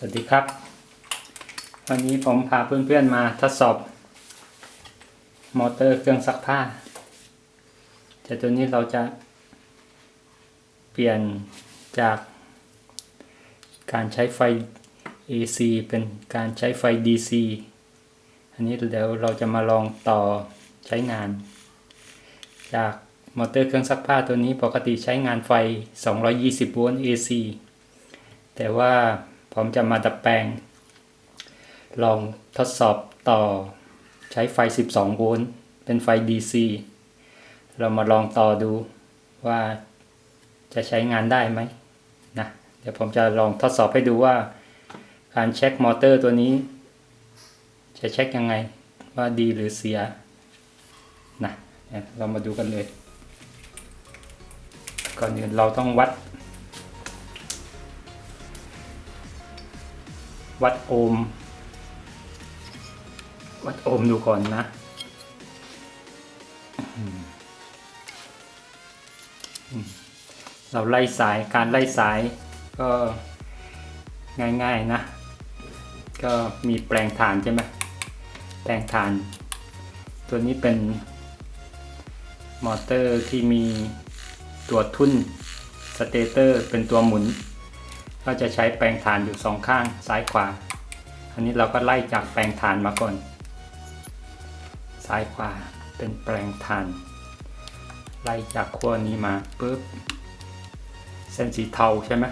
สวัสดีครับ วันนี้ผมพาเพื่อนๆมาทดสอบ มอเตอร์เครื่องซักผ้า แต่ตัวนี้เราจะเปลี่ยนจาก การใช้ไฟ AC เป็นการใช้ไฟ DC อันนี้เดี๋ยวเราจะมาลองต่อใช้งาน จากมอเตอร์เครื่องซักผ้าตัวนี้ปกติใช้งานไฟ 220 โวลต์ AC แต่ว่า ผมจะมาดัดแปลง ลองทดสอบต่อใช้ไฟ 12 โวลต์ เป็นไฟ DC เรามาลองต่อดูว่าจะใช้งานได้ไหมนะเดี๋ยวผมจะลองทดสอบให้ดูว่า การเช็คมอเตอร์ตัวนี้ จะเช็คยังไงว่าดีหรือเสียนะเนี่ยเรามาดูกันเลย ก่อนอื่นเราต้องวัด วัดโอห์มวัดโอห์มดูก่อนนะเราไล่สายการไล่สายก็ง่ายๆนะ ก็มีแปลงฐานใช่ไหมแปลงฐาน ตัวนี้เป็นมอเตอร์ที่มีตัวทุ่นสเตเตอร์เป็นตัวหมุน ก็จะใช้แปลงฐานอยู่สองข้างซ้ายขวา อันนี้เราก็ไล่จากแปลงฐานมาก่อน ซ้ายขวาเป็นแปลงฐาน ไล่จากขั้วนี้มาปุ๊บเส้นสีเทาใช่ไหม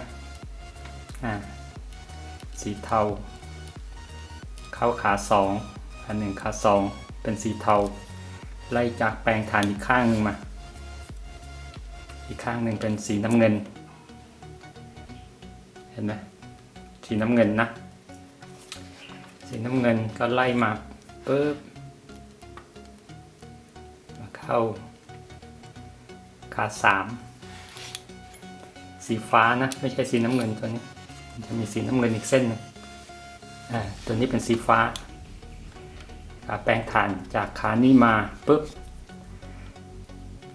อ่าสีเทา เข้าขาสองอันหนึ่งขาสองเป็นสีเทา ไล่จากแปลงฐานอีกข้างหนึ่งมา อีกข้างหนึ่งเป็นสีน้ำเงิน ห็นไหมสีน้ำเงินนะ สีน้ำเงินก็ไล่มาปุ๊บมาเข้า ขาสามสีฟ้านะ ไม่ใช่สีน้ำเงินตัวนี้ จะมีสีน้ำเงินอีกเส้นหนึงอ่าตัวนี้เป็นสีฟ้าขาแปลงฐานจากขานี้มาปุ๊บ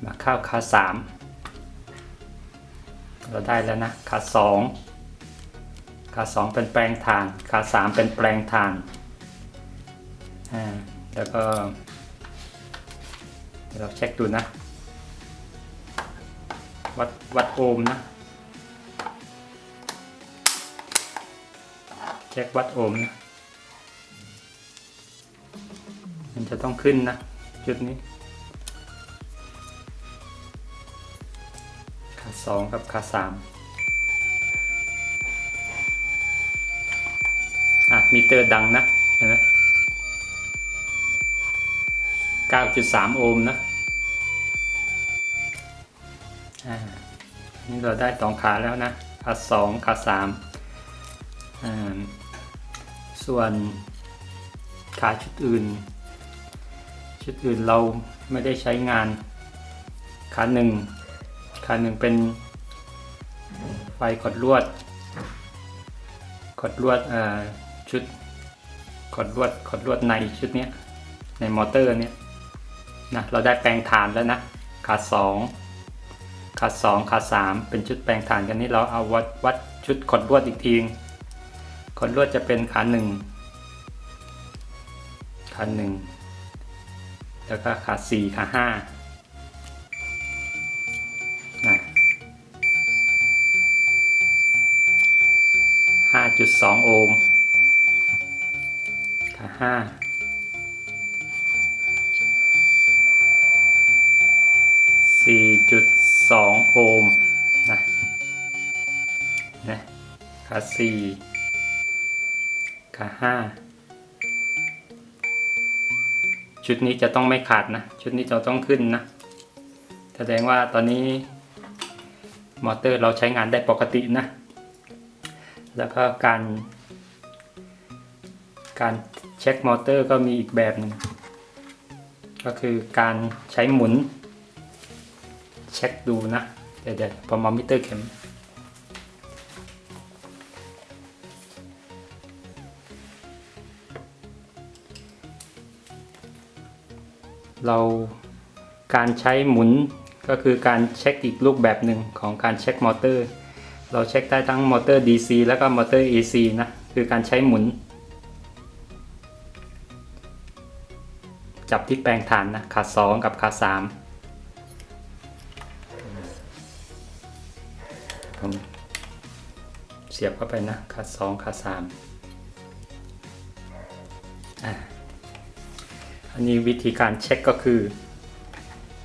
มาเข้าขาสามเราได้แล้วนะขาสอง ขาสองเป็นแปลงฐาน ขาสามเป็นแปลงฐานอแล้วก็เดี๋ยวเราเช็คดูนะ วัดวัดโอห์มนะ เช็ควัดโอห์มนะ มันจะต้องขึ้นนะ จุดนี้ ขาสองกับขาสาม มิเตอร์ดังนะเห็นไหม9.3 โอห์มนะอ่านี่เราได้สองขาแล้วนะ ขาสองขาสามอ่าส่วนขาชุดอื่น ชุดอื่นเราไม่ได้ใช้งาน ขาหนึ่งขาหนึ่งเป็นไฟกดลวดกดลวดอ่า ชุดกดลวดกดลวดในชุดเนี้ยในมอเตอร์เนี้ยนะเราได้แปลงฐานแล้วนะขาสองขาสองขาสามเป็นชุดแปลงฐานกันนี้เราเอาวัดวัดชุดกดลวดอีกทีกดลวดจะเป็นขาหนึ่งขาหนึ่งแล้วก็ขาสี่ขาห้านะห้าจุดสองโอห์ม ห้าสี่จุดสองโอห์มนะนะขาสี่ขาห้าชุดนี้จะต้องไม่ขาดนะ ชุดนี้จะต้องขึ้นนะ แสดงว่าตอนนี้มอเตอร์เราใช้งานได้ปกตินะ แล้วก็การ การ เช็คมอเตอร์ก็มีอีกแบบหนึ่งก็คือการใช้หมุน เช็คดูนะ เดี๋ยวเดี๋ยวผมอมิเตอร์เข็มเราการใช้หมุนก็คือการเช็คอีกรูปแบบหนึ่งของการเช็คมอเตอร์ เราเช็คได้ทั้งมอเตอร์ DC แล้วก็มอเตอร์ AC นะ คือการใช้หมุน จับที่แปลงฐานนะขาสองกับขาสามผมเสียบเข้าไปนะขาสองขาสามอะอันนี้วิธีการเช็คก็คือ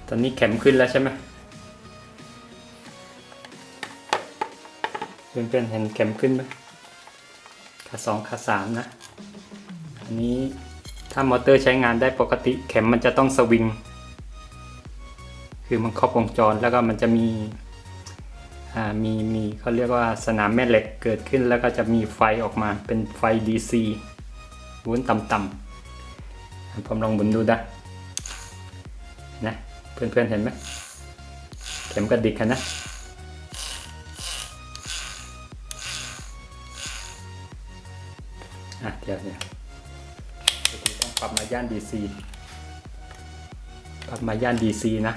ตอนนี้เข็มขึ้นแล้วใช่ไหมเพื่อนๆเห็นเข็มขึ้นไหมขาสองขาสามนะ อันนี้ ถ้ามอเตอร์ใช้งานได้ปกติเข็มมันจะต้องสวิง คือมันครอบวงจรแล้วก็มันจะมีอ่ามีมีเขาเรียกว่าสนามแม่เหล็กเกิดขึ้นแล้วก็จะมีไฟออกมาเป็นไฟ DC วุ้นต่ำๆผมลองหมุนดูนะนะเพื่อนๆเห็นไหมเข็มกระดิกกันนะอะเดี๋ยวเดี๋ยว ปรับมาย่าน DC ปรับมาย่าน DC นะ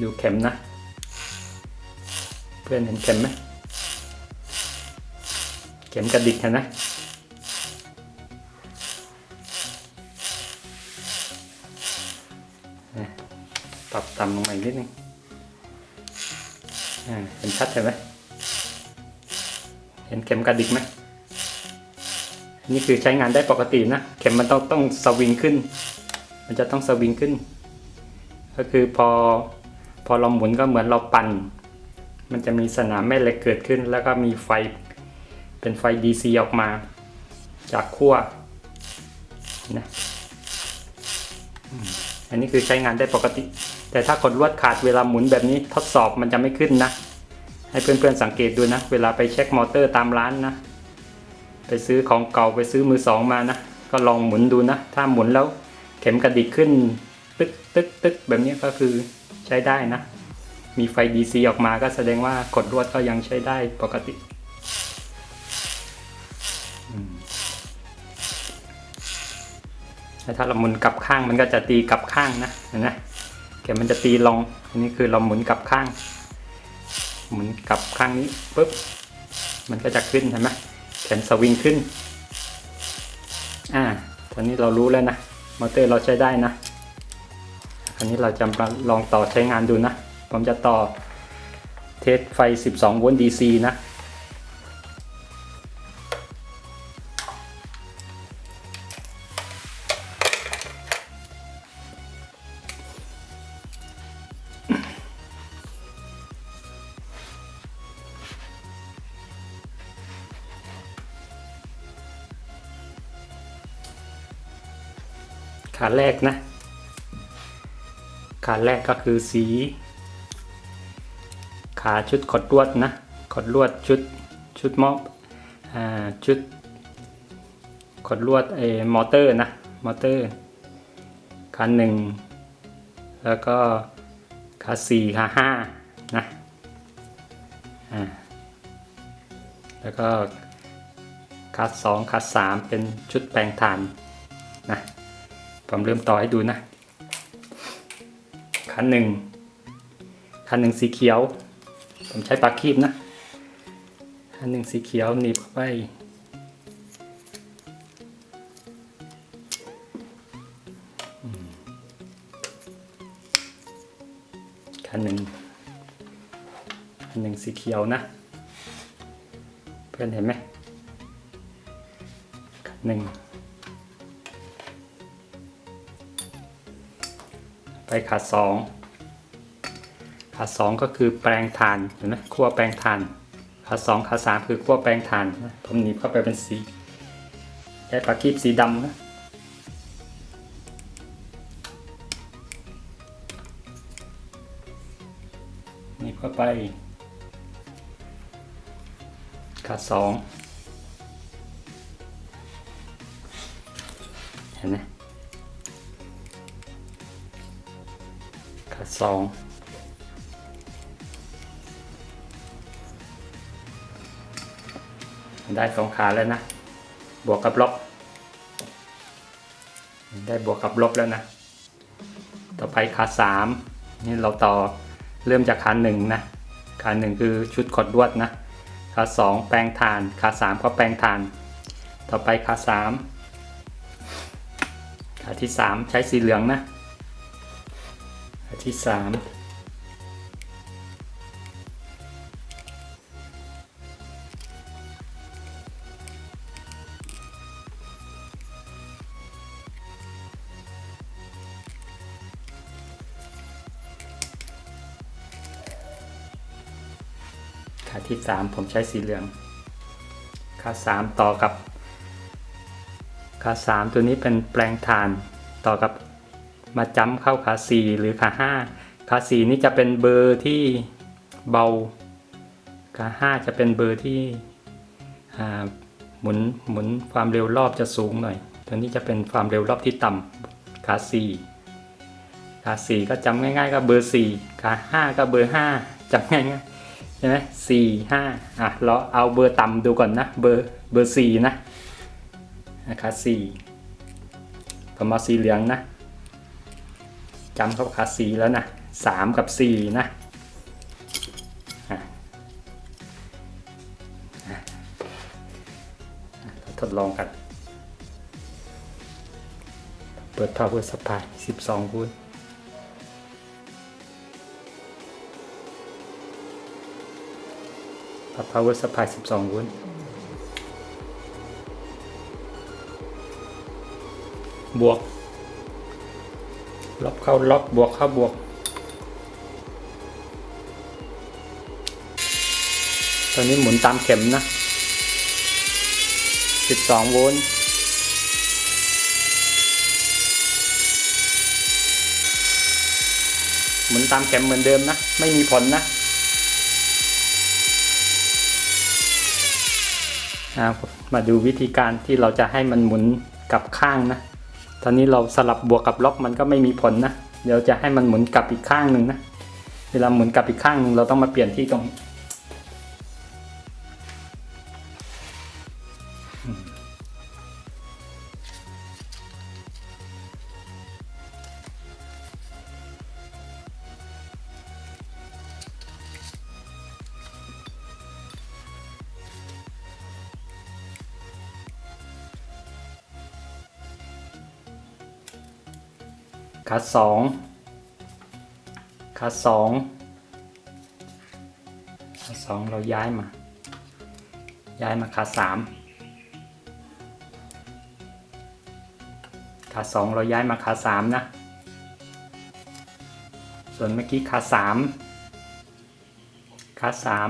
ดูเข็มนะ เพื่อนเห็นเข็มไหมเข็มกระดิกเห็นไหมนะปรับต่ำลงมาอีกนิดนึงอ่าเห็นชัดเห็นไหมเห็นเข็มกระดิกไหม นี่คือใช้งานได้ปกตินะ เข็มมันต้องต้องสวิงขึ้น มันจะต้องสวิงขึ้น ก็คือพอพอเราหมุนก็เหมือนเราปั่น มันจะมีสนามแม่เหล็กเกิดขึ้น แล้วก็มีไฟเป็นไฟ DC ออกมา จากขั้วนะอันนี้คือใช้งานได้ปกติ แต่ถ้ากดลวดขาดเวลาหมุนแบบนี้ทดสอบมันจะไม่ขึ้นนะ ให้เพื่อนๆสังเกตดูนะ เวลาไปเช็คมอเตอร์ตามร้านนะ ไปซื้อของเก่าไปซื้อมือสองมานะ ก็ลองหมุนดูนะ ถ้าหมุนแล้วเข็มกระดิกขึ้น ตึกตึกตึกแบบนี้ก็คือใช้ได้นะ มีไฟ DC ออกมาก็แสดงว่ากดลวดก็ยังใช้ได้ปกติถ้าเราหมุนกลับข้างมันก็จะตีกลับข้างนะเห็นไหมเข็มมันจะตีลง อันนี้คือเราหมุนกลับข้าง หมุนกลับข้างนี้ปุ๊บ มันก็จะขึ้นเห็นไหม แขนสวิงขึ้น อ่าตอนนี้เรารู้แล้วนะ มอเตอร์เราใช้ได้นะ อันนี้เราจะลองต่อใช้งานดูนะ ผมจะต่อเทสไฟ 12 โวลต์ DC นะ ขาแรกนะ ขาแรกก็คือสี ขาชุดขดลวดนะ ขดลวดชุดชุดมอบอ่าชุดขดลวดเอมอเตอร์นะมอเตอร์ขาหนึ่งแล้วก็ขาสี่ขาห้านะอ่าแล้วก็ขาสองขาสามเป็นชุดแปลงฐานนะ ผมเริ่มต่อให้ดูนะ คันหนึ่ง คันหนึ่งสีเขียว ผมใช้ปากคีบนะ คันหนึ่งสีเขียวหนีบเข้าไป คันหนึ่ง คันหนึ่งสีเขียวนะ เพื่อนเห็นไหม คันหนึ่ง ไปขาสองขาสองก็คือแปลงฐานเห็นไหมขั้วแปลงฐานขาสองขาสามคือขั้วแปลงฐานนะผมหนีบเข้าไปเป็นสีใช้ปากคีบสีดำนะหนีบเข้าไปขาสองเห็นไหม ขาสองได้สองขาแล้วนะ บวกกับลบ ได้บวกกับลบแล้วนะ ต่อไปขาสามนี่เราต่อเริ่มจากขาหนึ่งนะ ขาหนึ่งคือชุดขดลวดนะ ขาสองแปลงฐาน ขาสามก็แปลงฐาน ต่อไปขาสามขาที่สามใช้สีเหลืองนะ ที่สามขาที่สามผมใช้สีเหลือง ขาสามต่อกับ ขาสามตัวนี้เป็นแปลงฐานต่อกับ มาจำเข้าขาสี่หรือขาห้าขาสี่นี่จะเป็นเบอร์ที่เบา ขาห้าจะเป็นเบอร์ที่หมุนหมุนความเร็วรอบจะสูงหน่อย ตัวนี้จะเป็นความเร็วรอบที่ต่ำขาสี่ขาสี่ก็จำง่าย ๆ ก็เบอร์สี่ขาห้าก็เบอร์ห้าจำง่ายๆใช่ไหมสี่ห้าอะเราเอาเบอร์ต่ำดูก่อนนะเบอร์เบอร์สี่นะนะครับสี่ผมเอาสีเหลืองนะ จำเข้าขาสีแล้วนะสามกับสี่นะอะอะทดลองกัน เปิด power supply 12โวลต์ปรับ power supply 12โวลต์บวก ลบเข้าลบบวกเข้าบวก ตอนนี้หมุนตามเข็มนะ 12 โวลต์หมุนตามเข็มเหมือนเดิมนะ ไม่มีผลนะมาดูวิธีการที่เราจะให้มันหมุนกลับข้างนะ ตอนนี้เราสลับบวกกับล็อกมันก็ไม่มีผลนะ เดี๋ยวจะให้มันหมุนกลับอีกข้างหนึ่งนะ เวลาหมุนกลับอีกข้างหนึ่งเราต้องมาเปลี่ยนที่ตรง ขาสองขาสองขาสองเราย้ายมา ย้ายมาขาสามขาสองเราย้ายมาขาสามนะ ส่วนเมื่อกี้ขาสามขาสาม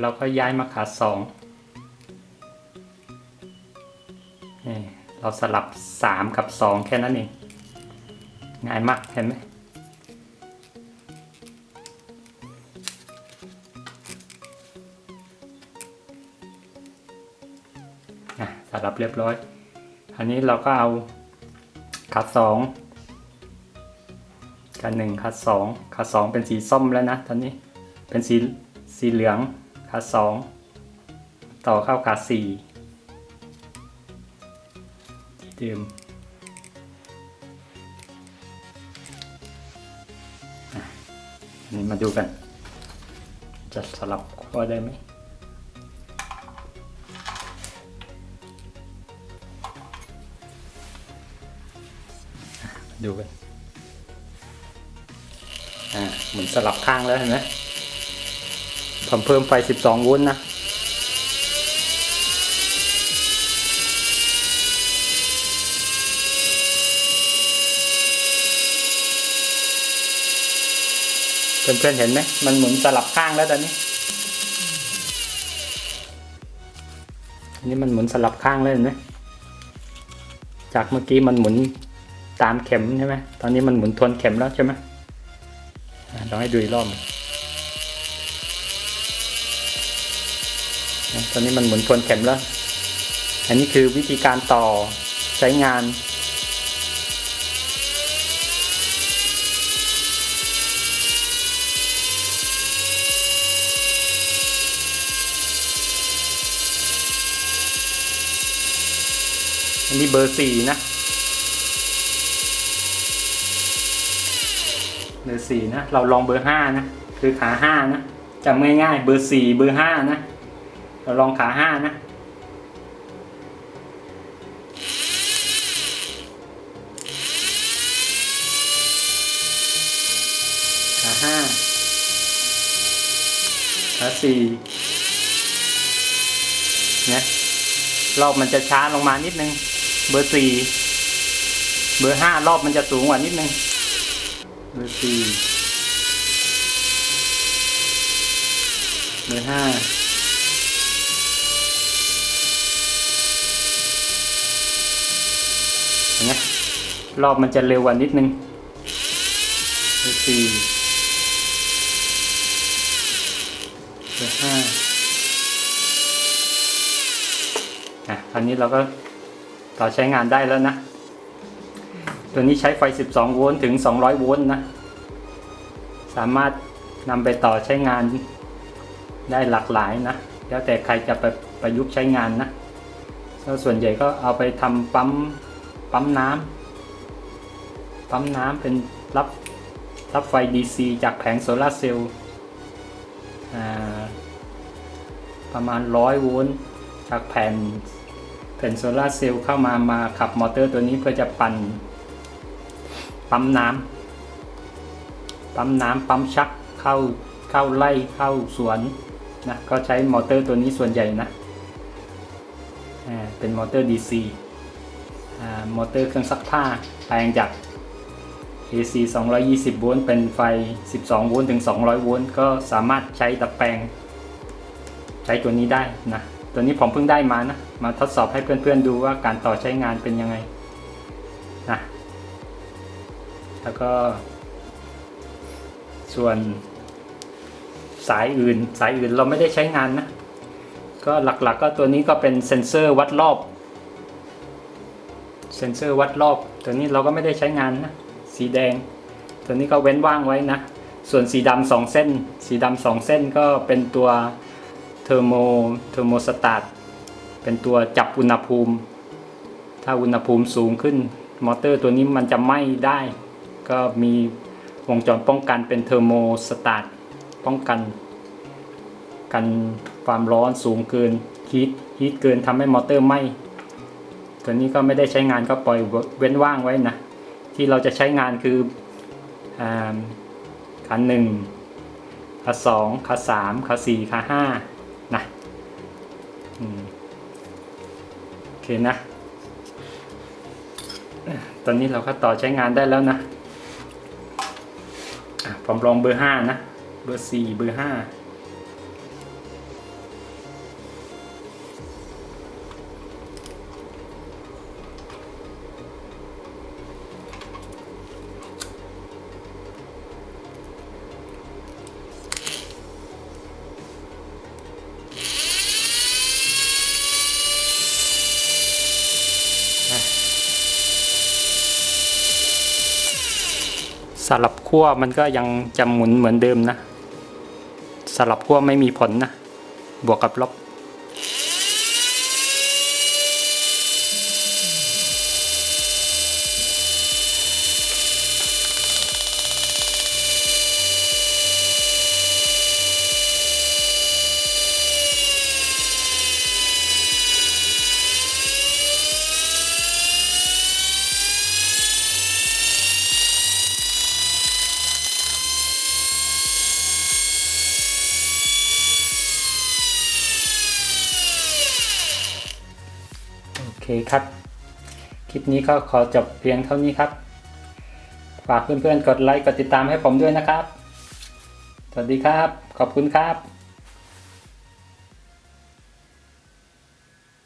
เราก็ย้ายมาขาสองนี่เราสลับสามกับสองแค่นั้นเอง ง่ายมากเห็นไหมอะสลับเรียบร้อย อันนี้เราก็เอาคัดสองคันหนึ่งคัดสองคัดสองเป็นสีส้มแล้วนะตอนนี้เป็นสีสีเหลืองคัดสองต่อเข้าคัดสี่ที่เดิม นี้มาดูกัน จะสลับขั้วได้ไหมดูกัน อ่า เหมือนสลับข้างแล้วเห็นไหมผมเพิ่มไฟ 12 โวลต์นะ เพื่อนๆเห็นไหมมันหมุนสลับข้างแล้วตอนนี้อันนี้มันหมุนสลับข้างแล้วเห็นไหมจากเมื่อกี้มันหมุนตามเข็มใช่ไหมตอนนี้มันหมุนทวนเข็มแล้วใช่ไหมลองให้ดูอีกรอบนะตอนนี้มันหมุนทวนเข็มแล้ว อันนี้คือวิธีการต่อใช้งาน อันนี้เบอร์สี่นะ เบอร์สี่นะ เราลองเบอร์ห้านะ คือขาห้านะจำง่ายๆ เบอร์สี่เบอร์ห้านะ เราลองขาห้านะ ขาห้าขาสี่เนี่ยรอบมันจะช้าลงมานิดนึง เบอร์สี่เบอร์ห้ารอบมันจะสูงกว่านิดนึง เบอร์สี่เบอร์ห้าเห็นไหมรอบมันจะเร็วกว่านิดนึง เบอร์สี่เบอร์ห้าอะคราวนี้เราก็ ต่อใช้งานได้แล้วนะ ตัวนี้ใช้ไฟ 12 โวลต์ถึง 200 โวลต์นะ สามารถนำไปต่อใช้งานได้หลากหลายนะ แล้วแต่ใครจะไปประยุกต์ใช้งานนะแล้วส่วนใหญ่ก็เอาไปทำปั๊มปั๊มน้ำปั๊มน้ำเป็นรับรับไฟ DC จากแผงโซลาร์เซลล์ประมาณ 100 โวลต์จากแผ่น ผ่นโซลาเซลล์เข้ามามาขับมอเตอร์ตัวนี้เพื่อจะปั่นปั๊มน้ำปั๊มน้ำปั๊มชักเข้าเข้าไล่เข้าสวนนะก็ใช้มอเตอร์ตัวนี้ส่วนใหญ่นะอ่าเป็นมอเตอร์ DC อ่ามอเตอร์เครื่องซักผ้าแปลงจาก AC 220 โวลต์เป็นไฟ 12 โวลต์ถึง 200 โวลต์ก็สามารถใช้ตะแปลง ใช้ตัวนี้ได้นะ ตัวนี้ผมเพิ่งได้มานะ มาทดสอบให้เพื่อนๆดูว่าการต่อใช้งานเป็นยังไงนะแล้วก็ ส่วนสายอื่น สายอื่นเราไม่ได้ใช้งานนะ ก็หลักๆกก็ตัวนี้ก็เป็นเซ็นเซอร์วัดรอบ เซ็นเซอร์วัดรอบ ตัวนี้เราก็ไม่ได้ใช้งานนะ สีแดง ตัวนี้ก็เว้นว่างไว้นะ ส่วนสีดำสองเส้น สีดำสองเส้นก็เป็นตัวเทอร์โมเทอร์โมสตาต เป็นตัวจับอุณหภูมิ ถ้าอุณหภูมิสูงขึ้น มอเตอร์ตัวนี้มันจะไหม้ได้ ก็มีวงจรป้องกันเป็นเทอร์โมสตาตป้องกัน กันความร้อนสูงเกินฮีทฮีทเกินทำให้มอเตอร์ไหม้ตัวนี้ก็ไม่ได้ใช้งานก็ปล่อยเว้นว่างไว้นะ ที่เราจะใช้งานคืออ่าขาหนึ่งขาสองขาสามขาสี่ขาห้า เคนะ ตอนนี้เราก็ต่อใช้งานได้แล้วนะผมลองเบอร์ห้านะ เบอร์สี่เบอร์ห้า ลับขั้วมันก็ยังจะหมุนเหมือนเดิมนะ สลับขั้วไม่มีผลนะ บวกกับลบ ครับ คลิปนี้ก็ขอจบเพียงเท่านี้ครับ ฝากเพื่อนๆกดไลค์กดติดตามให้ผมด้วยนะครับ สวัสดีครับ ขอบคุณครับ